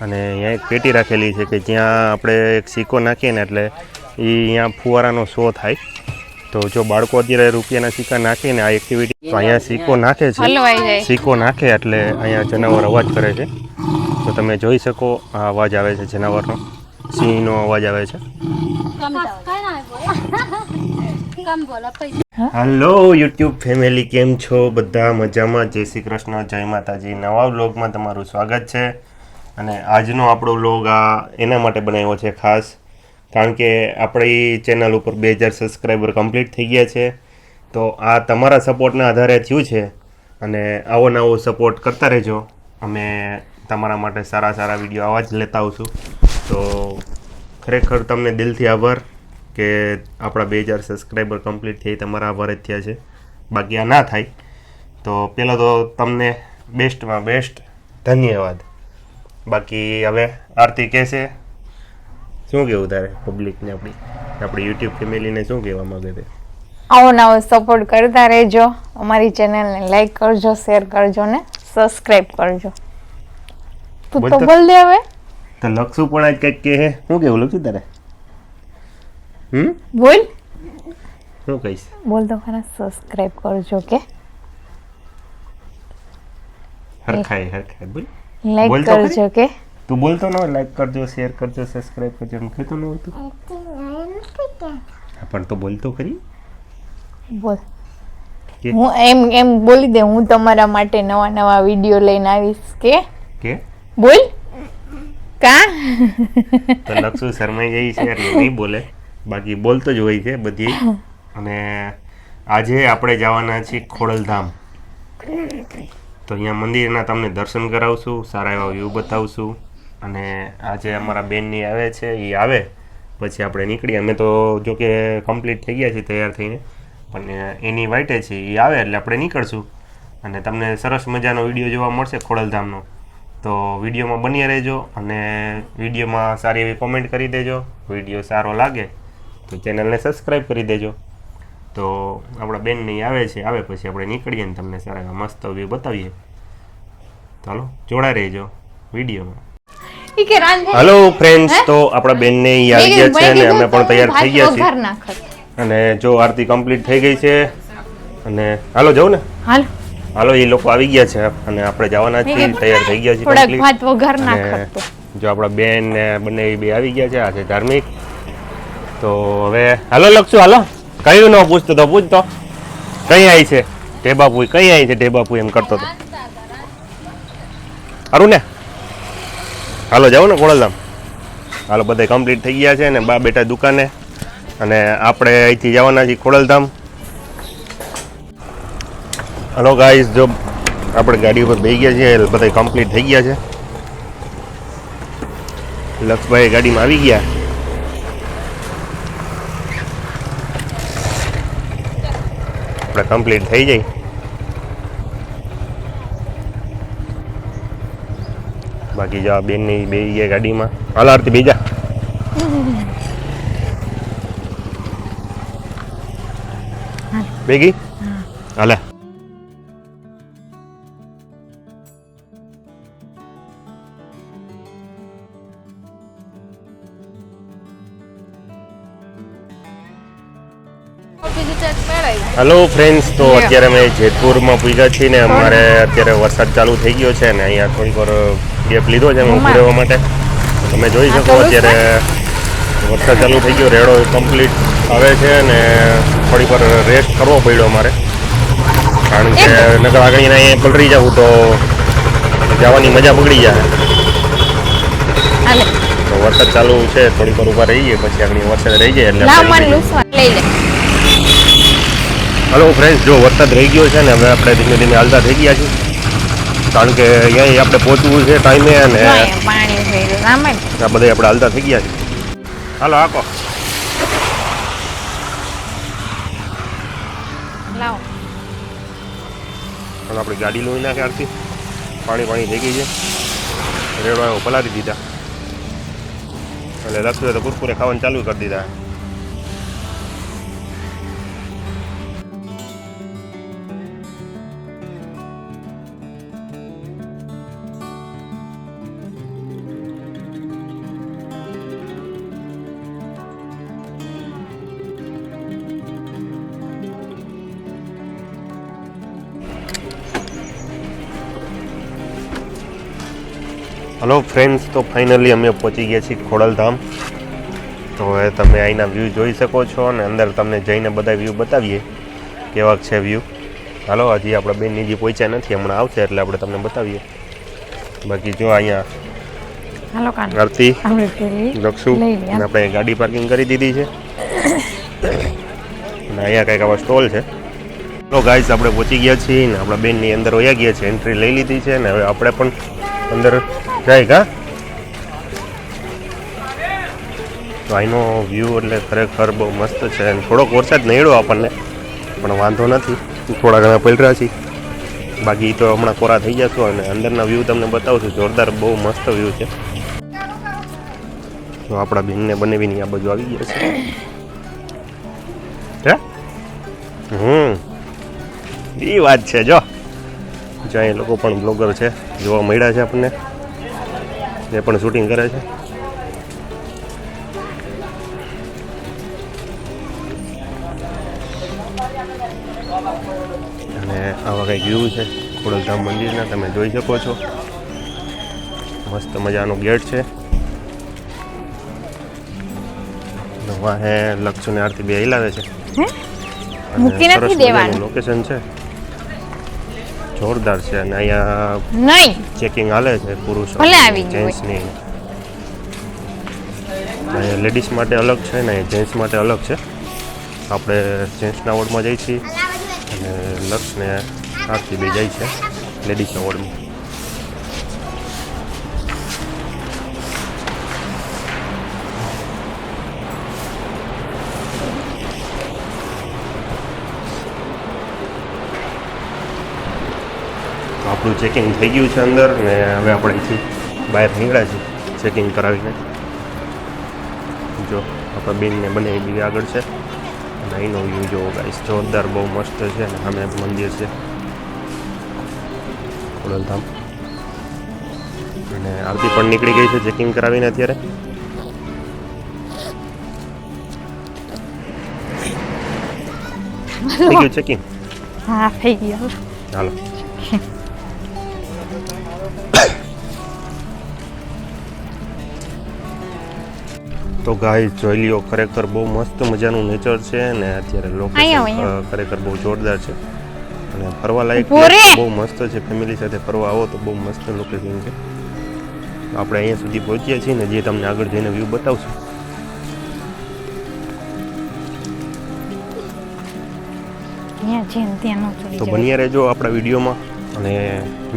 અને અહીંયા એક પેટી રાખેલી છે કે જ્યાં આપણે એક સિક્કો નાખીએ ને એટલે એ અહીંયા ફુવારાનો શો થાય. તો જો બાળકો અત્યારે રૂપિયાના સિક્કા નાખે ને આ એક્ટિવિટી તો અહીંયા સિક્કો નાખે છે. સિક્કો નાખે એટલે અહીંયા જનાવર અવાજ કરે છે. તો તમે જોઈ શકો આ અવાજ આવે છે જનાવરનો. સિંહનો અવાજ આવે છે. હેલો યુટ્યુબ ફેમિલી કેમ છો? બધા મજામાં? જય શ્રી કૃષ્ણ જય માતાજી. નવા બ્લોગમાં તમારું સ્વાગત છે. અને આજનો આપણો લોગ આ એના માટે બનાવ્યો છે ખાસ. કારણ કે આપણી ચેનલ ઉપર બે હજાર સબસ્ક્રાઈબર કમ્પ્લીટ થઈ ગયા છે. તો આ તમારા સપોર્ટના આધારે થયું છે. અને આવો નવો સપોર્ટ કરતા રહેજો. અમે તમારા માટે સારા સારા વીડિયો આવા જ લેતા આવશું. તો ખરેખર તમને દિલથી આભાર કે આપણા બે હજાર સબસ્ક્રાઈબર કમ્પ્લીટ થઈ તમારા આભાર જ થયા છે. બાકી આ ના થાય. તો પહેલાં તો તમને બેસ્ટમાં બેસ્ટ ધન્યવાદ. બાકી હવે આરતી કહેશે શું કેવું તારે પબ્લિકને આપણી? આપણી યુટ્યુબ ફેમિલીને શું કહેવા માંગે છે? આવો નવો સપોર્ટ કરતા રહેજો. અમારી ચેનલને લાઈક કરજો શેર કરજો ને સબસ્ક્રાઇબ કરજો. તો તો. બોલ દે હવે. તો લખશું પણ આજ કંઈક કહે શું કેવું લખશું તારે? હમ? બોલ. શું કહીશ? બોલ તો ખરા સબસ્ક્રાઇબ કરજો કે હરખાય હરખાય બોલ. લાઈક. કરજો કે તું બોલતો ન હોય લાઈક કરજો શેર કરજો સબસ્ક્રાઇબ કરજો એમ કહેતો ન હોય તું? પણ તો બોલતો ખરી? બોલ. હું એમ એમ બોલી દે હું તમારા માટે નવા નવા વીડિયો લઈને આવીશ કે? કે? બોલ. કા? તો લક્ષુ શરમાઈ ગઈ છે એટલે નહીં બોલે. બાકી બોલતો જ હોય છે બધી. અને આજે આપણે જવાના છીએ ખોડલધામ. તો અહીંયા મંદિરના તમને દર્શન કરાવશું, સારા એવા વ્યૂ બતાવશું. અને આજે અમારા બેનની આવે છે એ આવે. પછી આપણે નીકળીએ. અમે તો જો કે કમ્પ્લીટ થઈ ગયા છીએ તૈયાર થઈને. પણ એની વાઇટે છે એ આવે એટલે આપણે નીકળશું. અને તમને સરસ મજાનો વીડિયો જોવા મળશે ખોડલધામનો. તો વિડીયોમાં બની રહેજો અને વિડીયોમાં સારી એવી કોમેન્ટ કરી દેજો. વીડિયો સારો લાગે તો ચેનલને સબસ્ક્રાઈબ કરી દેજો. તો આપણા બેન નહીં આવે છે આવે પછી આપણે નીકળીએ ને તમને સારા એવા મસ્ત વ્યૂ બતાવીએ. ચાલો જોડા રહેજો વિડીયોમાં. ઈ કે હલો ફ્રેન્ડ્સ તો આપણા બેનને ને આવી ગયા છે અને અમે પણ તૈયાર થઈ ગયા છીએ. અને જો આરતી કમ્પ્લીટ થઈ ગઈ છે અને હાલો જવું ને? હાલો. હાલો એ લોકો આવી ગયા છે અને આપણે જવાના છીએ તૈયાર થઈ ગયા છીએ થોડાક ભાત વઘાર જો આપણા બેન ને બંને બે આવી ગયા છે આજે ધાર્મિક. તો હવે હાલો લખશું હાલો. કયું ન પૂછતો તો પૂછતો કઈ આવી છે? ઢેબાપુ કઈ આવી છે ઢેબાપુ એમ કરતો હતો સારું ને? હાલો, જાઓ ને ખોડલધામ હાલો, બધા કમ્પ્લીટ થઈ ગયા છે ને બા બેટા દુકાને. અને આપણે અહીંથી જવાના છીએ ખોડલધામ હલો ગાઈઝ જો આપણે ગાડી ઉપર બેસી ગયા છીએ, બધા કમ્પ્લીટ થઈ ગયા છે. લક્ષભાઈ ગાડીમાં આવી ગયા. આપણે કમ્પ્લીટ થઈ જાય. બાકી જો આ બેનની બે ગયા ગાડીમાં. હાલ આરતી બીજા બેગી હાલે. હેલો ફ્રેન્ડ્સ તો અત્યારે અમે જેતપુરમાં પૂગ્યા છીએ ને અમારે અત્યારે વરસાદ ચાલુ થઈ ગયો છે ને અહીંયા થોડીક વાર ગેપ લીધો છે અમે ઊભું રહેવા માટે. તમે જોઈ શકો અત્યારે વરસાદ ચાલુ થઈ ગયો રેડો કમ્પ્લીટ આવે છે ને થોડીક વાર રેસ્ટ કરવો પડ્યો અમારે. કારણ કે નકર આગળ અહીંયા પલરી જવું તો જવાની મજા બગડી જાય. તો વરસાદ ચાલુ છે થોડીક વાર ઊભા રહીએ પછી આગળ વરસાદ રહી જાય એટલે લઈ લે. હલો ફ્રેન્ડ્સ જો વરસાદ રહી ગયો છે ને હવે આપણે ધીમે ધીમે હાલતા થઈ ગયા છીએ. કારણ કે અહીંયા આપણે પહોંચવું છે ટાઈમે અને આ બધા આપણે હાલતા થઈ ગયા છીએ. હાલો આકો આપણી ગાડી લોહી નાખે આરતી. પાણી પાણી થઈ ગઈ છે. રેડવા આવ્યો પલારી દીધા. એટલે લક્ષ્મીએ તો કુરકુરે ખાવાનું ચાલુ કરી દીધા. હલો ફ્રેન્ડ્સ તો ફાઇનલી અમે પહોંચી ગયા છીએ ખોડલધામ. તો હવે તમે અહીંના વ્યૂ જોઈ શકો છો અને અંદર તમને જઈને બધા વ્યૂ બતાવીએ કેવા છે વ્યૂ હાલો હજી આપણે બેન નીજી પહોંચ્યા નથી. હમણાં આવશે એટલે આપણે તમને બતાવીએ. બાકી જો અહીંયા હાલો આરતી આપણે લક્ષુ આપણે ગાડી પાર્કિંગ કરી દીધી છે. અને અહીંયા કંઈક આવા સ્ટોલ છે. તો ગાઈસ આપણે પહોંચી ગયા છીએ ને આપણા બેનની અંદર વયા ગયા છે. એન્ટ્રી લઈ લીધી છે ને હવે આપણે પણ અંદર જાય કા? તો અહીંનો વ્યૂ એટલે ખરેખર બહુ મસ્ત છે. અને થોડોક વરસાદ નડ્યો આપણને, પણ વાંધો નથી. થોડા ઘણા પલરા છે. બાકી તો હમણાં કોરા થઈ જશો અને અંદરના વ્યૂ તમને બતાવું છું. જોરદાર બહુ મસ્ત વ્યૂ છે. તો આપણા બેનને બનેવીની આ બાજુ આવી ગયા છે. હમ. એ વાત છે, જો. જ્યાં એ લોકો પણ બ્લોગર છે, જોવા મળ્યા છે આપણને. એ પણ શૂટિંગ કરે છે. અને આવા કંઈક વ્યૂ છે ખોડલધામ મંદિરના તમે જોઈ શકો છો. મસ્ત મજાનો ગેટ છે. વાહે લક્ષુને આરતી બે હિલાવે છે. મૂકી નથી દેવાનું. લોકેશન છે. જોરદાર છે અને અહીંયા નહીં. ચેકિંગ હાલે છે પુરુષો. ભલે આવી જેન્ટ્સની. અહીંયા લેડીઝ માટે અલગ છે ને જેન્ટ્સ માટે અલગ છે. આપણે જેન્ટ્સના વોર્ડમાં જઈએ છીએ. અને લક્ષને આરતી બે જાય છે લેડીઝના વોર્ડમાં આપણું ચેકિંગ થઈ ગયું છે અંદર ને હવે આપણે અહીંથી બહાર નીકળ્યા છીએ. ચેકિંગ કરાવીને. જો આપણા બેનને બને એ બી આગળ છે. અને અહીંનો વ્યૂ જોવો ગાઈશ જોરદાર બહુ મસ્ત છે અને સામે મંદિર છે. ખોડલધામ. અને આરતી પણ નીકળી ગઈ છે ચેકિંગ કરાવીને અત્યારે. થઈ ગયું ચેકિંગ હા થઈ ગયો. હાલો. તો ગાય જોઈ લ્યો ખરેખર બહુ મસ્ત મજાનું નેચર છે અને અત્યારે લોકેશન ખરેખર બહુ જોરદાર છે. અને ફરવા લાયક બહુ મસ્ત છે. ફેમિલી સાથે ફરવા આવો તો બહુ મસ્ત લોકેશન છે. આપણે અહીંયા સુધી પહોંચ્યા છીએ ને જે તમને આગળ જઈને વ્યૂ બતાવશું. ને ન તો બન્યા રહેજો આપણા વિડીયોમાં. અને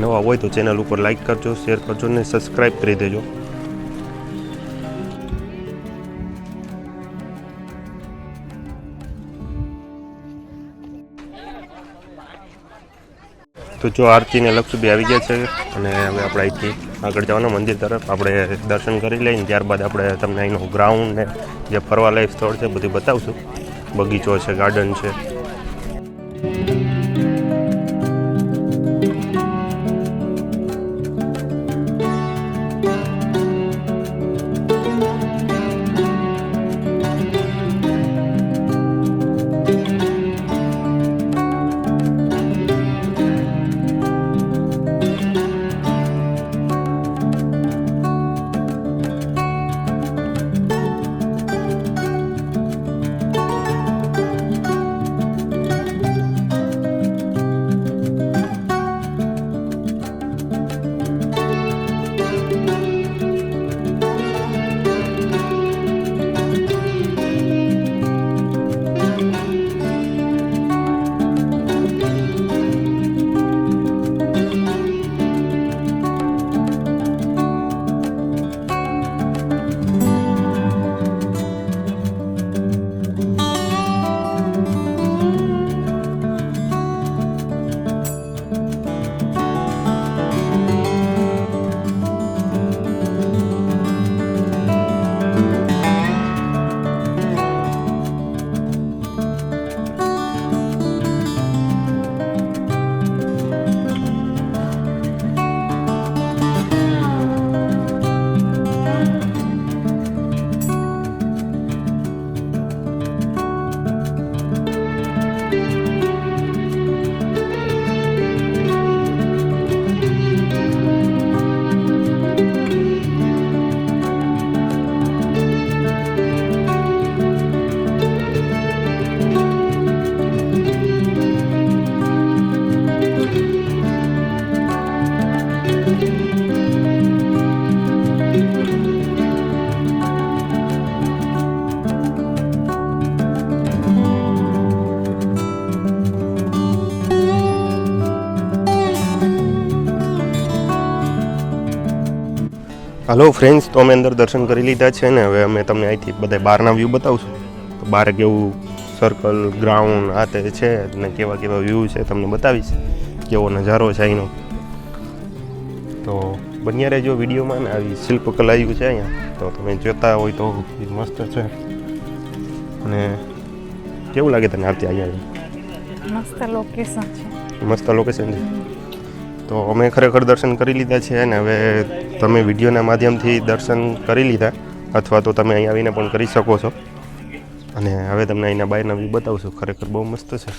નવા હોય તો ચેનલ ઉપર લાઈક કરજો શેર કરજો ને સબસ્ક્રાઈબ કરી દેજો. તો જો આરતીને લક્ષ બી આવી ગયા છે અને હવે આપણે અહીંથી આગળ જવાના મંદિર તરફ આપણે દર્શન કરી લઈને ત્યારબાદ આપણે તમને અહીંનું ગ્રાઉન્ડ ને જે ફરવા લાયક સ્થળ છે બધું બતાવશું. બગીચો છે ગાર્ડન છે. હલો ફ્રેન્ડ્સ તો અમે અંદર દર્શન કરી લીધા છે ને હવે અમે તમને અહીંથી બધા બહારના વ્યૂ બતાવશું. તો બહાર કેવું સર્કલ ગ્રાઉન્ડ આ તે છે ને કેવા કેવા વ્યૂ છે તમને બતાવીશ. કેવો નજારો છે અહીંનો. તો બન્યા રહેજો વિડીયોમાં ને આવી શિલ્પકલા આવ્યું છે અહીંયા. તો તમે જોતા હોય તો મસ્ત છે. અને કેવું લાગે તને આવતી અહીંયા? મસ્ત લોકેશન છે. મસ્ત લોકેશન છે. તો અમે ખરેખર દર્શન કરી લીધા છે અને હવે તમે વિડીયોના માધ્યમથી દર્શન કરી લીધા, અથવા તો તમે અહીં આવીને પણ કરી શકો છો. અને હવે તમને અહીંના બહારના વ્યૂ બતાવશું ખરેખર બહુ મસ્ત છે.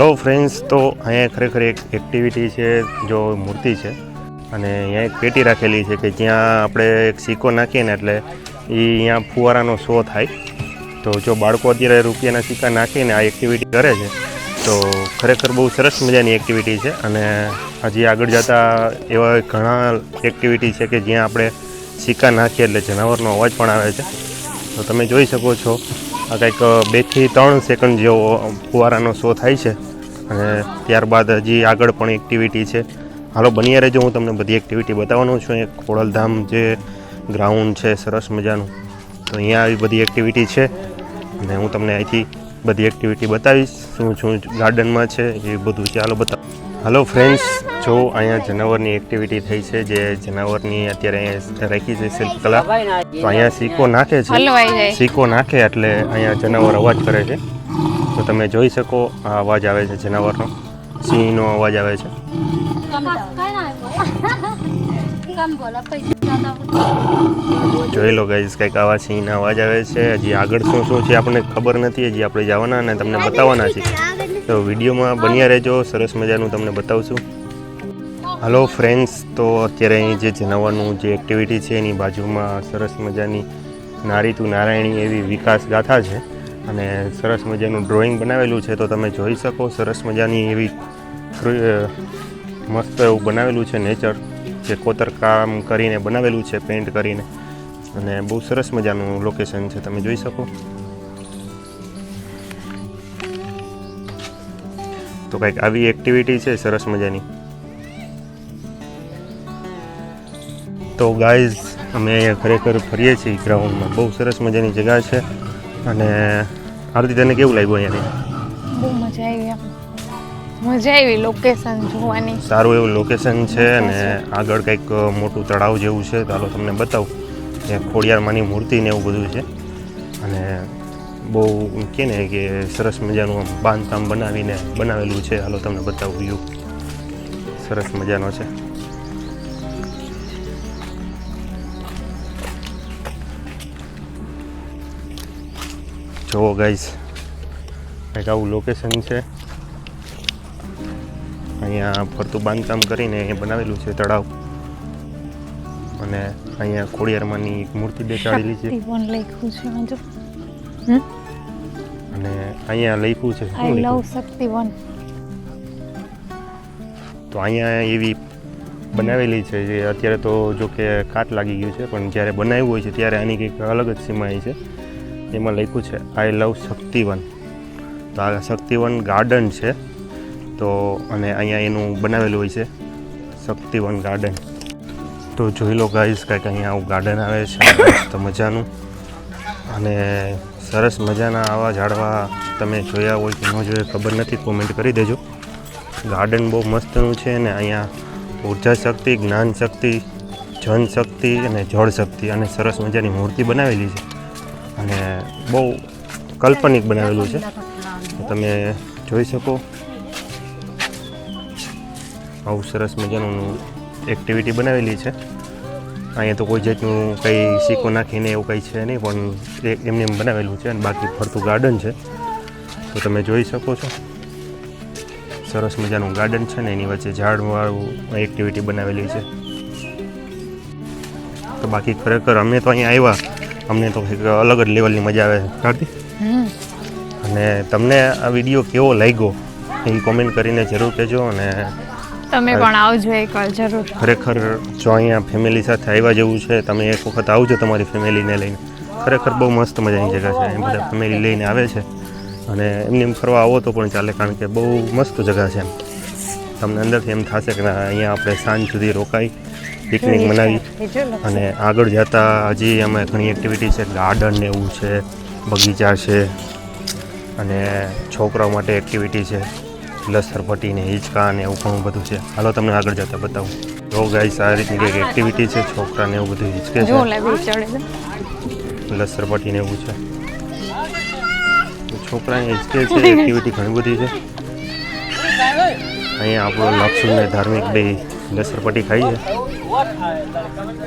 હલો ફ્રેન્ડ્સ તો અહીંયા ખરેખર એક એક્ટિવિટી છે, જો મૂર્તિ છે. અને અહીંયા એક પેટી રાખેલી છે કે જ્યાં આપણે એક સિક્કો નાખીએ ને એટલે એ અહીંયા ફુવારાનો શો થાય. તો જો બાળકો અત્યારે રૂપિયાના સિક્કા નાખીને આ એક્ટિવિટી કરે છે, તો ખરેખર બહુ સરસ મજાની એક્ટિવિટી છે. અને હજી આગળ જતાં એવા ઘણા એક્ટિવિટી છે કે જ્યાં આપણે સિક્કા નાખીએ એટલે જનાવરનો અવાજ પણ આવે છે. તો તમે જોઈ શકો છો, આ કંઈક બેથી ત્રણ સેકન્ડ જેવો ફુવારાનો શો થાય છે. અને ત્યારબાદ હજી આગળ પણ એક્ટિવિટી છે. હાલો બન્યા રહેજો હું તમને બધી એક્ટિવિટી બતાવવાનો છું. એક ખોડલધામ જે ગ્રાઉન્ડ છે સરસ મજાનું. તો અહીંયા આવી બધી એક્ટિવિટી છે. અને હું તમને અહીંથી બધી એક્ટિવિટી બતાવીશ. શું શું ગાર્ડનમાં છે એ બધું ચાલો બતાવ. હલો ફ્રેન્ડ્સ જો અહીંયા જનાવરની એક્ટિવિટી થઈ છે જે જનાવરની અત્યારે અહીંયા રાખી છે શિલ્પકલા તો અહીંયા સિક્કો નાખે છે. સિક્કો નાખે એટલે અહીંયા જનાવર અવાજ કરે છે. તો તમે જોઈ શકો, આ અવાજ આવે છે જનાવરનો સિંહનો અવાજ આવે છે. જોઈ લો ગાઈઝ કંઈક આવા સિંહના અવાજ આવે છે. હજી આગળ શું શું છે આપણને ખબર નથી, હજી આપણે જવાના અને તમને બતાવવાના છે. તો વિડીયોમાં બન્યા રહેજો, સરસ મજાનું તમને બતાવશું. હલો ફ્રેન્ડ્સ તો અત્યારે અહીં જે જનાવરનું જે એક્ટિવિટી છે, એની બાજુમાં સરસ મજાની નારી તું નારાયણી એવી વિકાસ ગાથા છે. અને સરસ મજાનું ડ્રોઈંગ બનાવેલું છે, તો તમે જોઈ શકો. સરસ મજાની એવી મસ્ત એવું બનાવેલું છે નેચર જે કોતરકામ કરીને બનાવેલું છે પેઇન્ટ કરીને. અને બહુ સરસ મજાનું લોકેશન છે, તમે જોઈ શકો. તો કંઈક આવી એક્ટિવિટી છે સરસ મજાની. તો ગાઈઝ અમે અહીંયા ખરેખર ફરીએ છીએ ગ્રાઉન્ડમાં બહુ સરસ મજાની જગ્યા છે. અને આરતી તને કેવું લાગ્યું અહીંયાથી? બહુ મજા આવી મજા આવી લોકેશન જોવાની. સારું એવું લોકેશન છે અને આગળ કંઈક મોટું તળાવ જેવું છે. તો હાલો તમને બતાવું. ત્યાં ખોડિયારમાંની મૂર્તિ ને એવું બધું છે. અને બહુ કે ને કે સરસ મજાનું આમ બાંધકામ બનાવીને બનાવેલું છે. હાલો તમને બતાવું વ્યૂ સરસ મજાનો છે. જુઓ ગાઈઝ કંઈક આવું લોકેશન છે. અહીંયા ફરતું બાંધકામ કરીને અહીંયા બનાવેલું છે તળાવ. અને અહીંયા ખોડિયારમાંની એક મૂર્તિ બેસાડેલી છે. અને અહીંયા લખ્યું છે. આઈ લવ શક્તિવન તો અહીંયા એવી બનાવેલી છે જે અત્યારે તો જો કે કાટ લાગી ગયું છે પણ જ્યારે બનાવ્યું હોય છે ત્યારે આની કંઈક અલગ જ સીમાઈ છે. એમાં લખ્યું છે આઈ લવ શક્તિવન. તો આ શક્તિવન ગાર્ડન છે. તો અને અહીંયા એનું બનાવેલું હોય છે, શક્તિવન ગાર્ડન તો જોઈ લો ગાઈઝ કંઈક અહીંયા આવું ગાર્ડન આવે છે તો મજાનું. અને સરસ મજાના આવા ઝાડવા તમે જોયા હોય કે ન જોયા ખબર નથી કોમેન્ટ કરી દેજો. ગાર્ડન બહુ મસ્તનું છે અને અહીંયા ઊર્જા શક્તિ, જ્ઞાન શક્તિ, જન શક્તિ અને જળ શક્તિ અને સરસ મજાની મૂર્તિ બનાવેલી છે. અને બહુ કાલ્પનિક બનાવેલું છે. તમે જોઈ શકો. આવું સરસ મજાનું એક્ટિવિટી બનાવેલી છે. અહીંયા તો કોઈ જાતનું કંઈ સિક્કો નાખીને એવું કંઈ છે નહીં, પણ એમને એમ બનાવેલું છે અને બાકી ફરતું ગાર્ડન છે. તો તમે જોઈ શકો છો. સરસ મજાનું ગાર્ડન છે ને એની વચ્ચે ઝાડવાળું એક્ટિવિટી બનાવેલી છે. તો બાકી ખરેખર અમે તો અહીંયા આવ્યા. અમને તો અલગ જ લેવલની મજા આવે છે. કાર્તિક અને તમને આ વીડિયો કેવો લાગ્યો? એ કોમેન્ટ કરીને જરૂર કહેજો અને તમે પણ આવજો એકવાર જરૂર. ખરેખર જો અહીંયા ફેમિલી સાથે આવ્યા જેવું છે તમે એક વખત આવજો તમારી ફેમિલીને લઈને. ખરેખર બહુ મસ્ત મજાની જગ્યા છે. એમ બધા ફેમિલી લઈને આવે છે. અને એમને એમ ફરવા આવો તો પણ ચાલે કારણ કે બહુ મસ્ત જગ્યા છે એમ. તમને અંદરથી એમ થશે કે ના અહીંયા આપણે સાંજ સુધી રોકાઈ પિકનિક મનાવી. અને આગળ જતા હજી અમે ઘણી એક્ટિવિટી છે ગાર્ડન ને એવું છે બગીચા છે અને છોકરાઓ માટે એક્ટિવિટી છે લસરપટ્ટી ને હિંચકા ને એવું ઘણું બધું છે. હાલો તમને આગળ જતા બતાવું. જો ગાઈસ આ રીતની કંઈક એક્ટિવિટી છે છોકરાને એવું બધું હિંચકે છે. ચડે ને એવું છે. છોકરાને હિંચકે છે એક્ટિવિટી ઘણી બધી છે. અહીંયા આપણો લક્ષ્મી ધાર્મિક બે લસરપટ્ટી ખાઈ છે.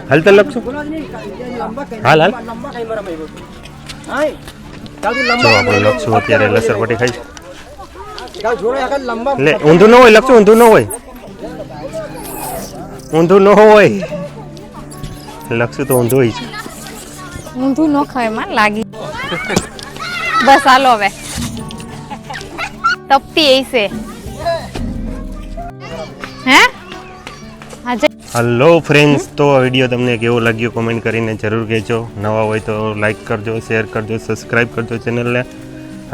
હાલ તલ લખશો. હાલ હાલ. જો આપણો લક્ષુ અત્યારે લસરપટ્ટી ખાઈ. લે ઊંધું ન હોય લક્ષુ ઊંધું ન હોય. ઊંધું ન હોય. લક્ષુ તો ઊંધું હોય છે. ઊંધું ન ખાયમાં લાગી. બસ હાલો હવે. તપતી એસે હે? આજે હલો ફ્રેન્ડ્સ તો આ વીડિયો તમને કેવો લાગ્યો કોમેન્ટ કરીને જરૂર કહેજો. નવા હોય તો લાઈક કરજો શેર કરજો સબસ્ક્રાઈબ કરજો ચેનલને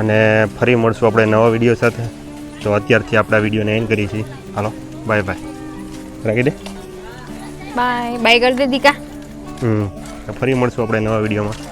અને ફરી મળશું આપણે નવા વીડિયો સાથે. તો અત્યારથી આપણા વિડીયોને એન્ડ કરીએ છીએ. હાલો બાય બાય રાખી દે? બાય બાય કરી દે દીકા. હમ ફરી મળશું આપણે નવા વિડીયોમાં